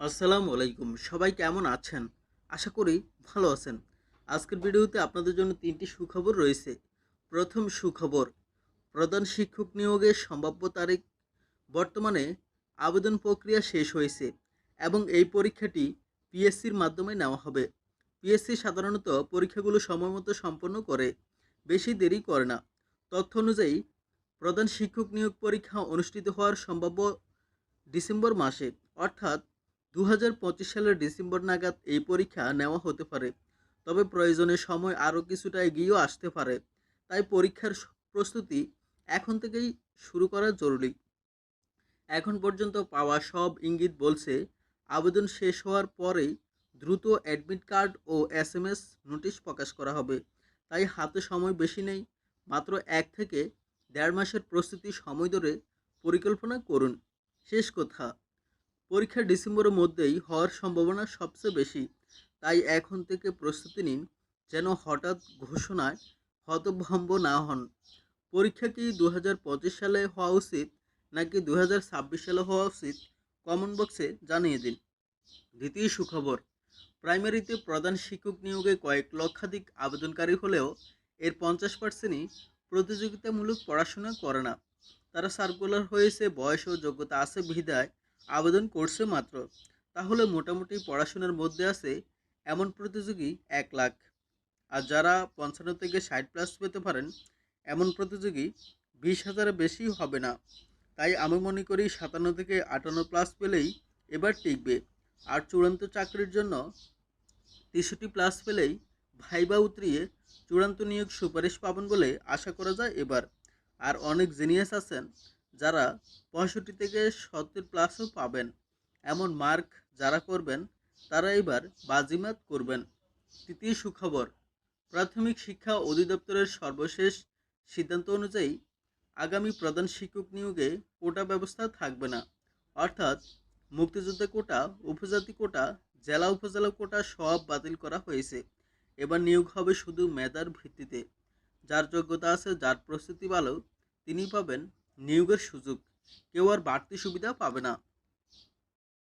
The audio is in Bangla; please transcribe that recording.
আসসালামু আলাইকুম। সবাই কেমন আছেন? আশা করি ভালো আছেন। আজকের ভিডিওতে আপনাদের জন্য তিনটি সুখবর রয়েছে। প্রথম সুখবর, প্রধান শিক্ষক নিয়োগের সম্ভাব্য তারিখ। বর্তমানে আবেদন প্রক্রিয়া শেষ হয়েছে এবং এই পরীক্ষাটি পিএসসির মাধ্যমে নেওয়া হবে। পিএসসি সাধারণত পরীক্ষাগুলো সময়মতো সম্পন্ন করে, বেশি দেরি করে না। তথ্য অনুযায়ী, প্রধান শিক্ষক নিয়োগ পরীক্ষা অনুষ্ঠিত হওয়ার সম্ভাব্য ডিসেম্বর মাসে, অর্থাৎ দু হাজার পঁচিশ সালের ডিসেম্বর নাগাদ এই পরীক্ষা নেওয়া হতে পারে। তবে প্রয়োজনে সময় আরও কিছুটা এগিয়েও আসতে পারে। তাই পরীক্ষার প্রস্তুতি এখন থেকেই শুরু করা জরুরি। এখন পর্যন্ত পাওয়া সব ইঙ্গিত বলছে, আবেদন শেষ হওয়ার পরেই দ্রুত অ্যাডমিট কার্ড ও এস এম এস নোটিশ প্রকাশ করা হবে। তাই হাতে সময় বেশি নেই, মাত্র এক থেকে দেড় মাসের প্রস্তুতি সময় ধরে পরিকল্পনা করুন। শেষ কথা। পরীক্ষা ডিসেম্বরের মধ্যেই হওয়ার সম্ভাবনা সবচেয়ে বেশি। তাই এখন থেকে প্রস্তুতি নিন যেন হঠাৎ ঘোষণায় হতভম্ব না হন। পরীক্ষা কি দু হাজার পঁচিশ সালে হওয়া উচিত নাকি দু হাজার ছাব্বিশ সালে হওয়া উচিত কমেন্ট বক্সে জানিয়ে দিন। দ্বিতীয় সুখবর, প্রাইমারিতে প্রধান শিক্ষক নিয়োগে কয়েক লক্ষাধিক আবেদনকারী হলেও এর পঞ্চাশ পার্সেন্টই প্রতিযোগিতামূলক পড়াশোনা করে না। তারা সার্কুলার হয়েছে, বয়স ও যোগ্যতা আছে বিধায় আবেদন করছে মাত্র। তাহলে মোটামুটি পড়াশোনার মধ্যে আছে এমন প্রতিযোগী এক লাখ। আর যারা পঞ্চান্ন থেকে ষাট প্লাস পেতে পারেন, এমন প্রতিযোগী বিশ হাজারের বেশি হবে না। তাই আমি মনে করি সাতান্ন থেকে আটান্ন প্লাস পেলেই এবার টিকবে। আর চূড়ান্ত চাকরির জন্য তেষট্টি প্লাস পেলেই ভাইবা উতরিয়ে চূড়ান্ত নিয়োগ সুপারিশ পাবেন বলে আশা করা যায় এবার। আর অনেক জিনিয়াস আছেন যারা পঁয়ষট্টি থেকে সত্তর প্লাসও পাবেন। এমন মার্ক যারা করবেন, তারা এবার বাজিমাত করবেন। তৃতীয় সুখবর, প্রাথমিক শিক্ষা অধিদপ্তরের সর্বশেষ সিদ্ধান্ত অনুযায়ী আগামী প্রধান শিক্ষক নিয়োগে কোটা ব্যবস্থা থাকবে না। অর্থাৎ মুক্তিযোদ্ধা কোটা, উপজাতি কোটা, জেলা উপজেলা কোটা সব বাতিল করা হয়েছে। এবার নিয়োগ হবে শুধু মেধার ভিত্তিতে। যার যোগ্যতা আছে, যার প্রস্তুতি ভালো তিনি পাবেন নিয়োগের সুযোগ। কেউ আর বাড়তি সুবিধা পাবে না।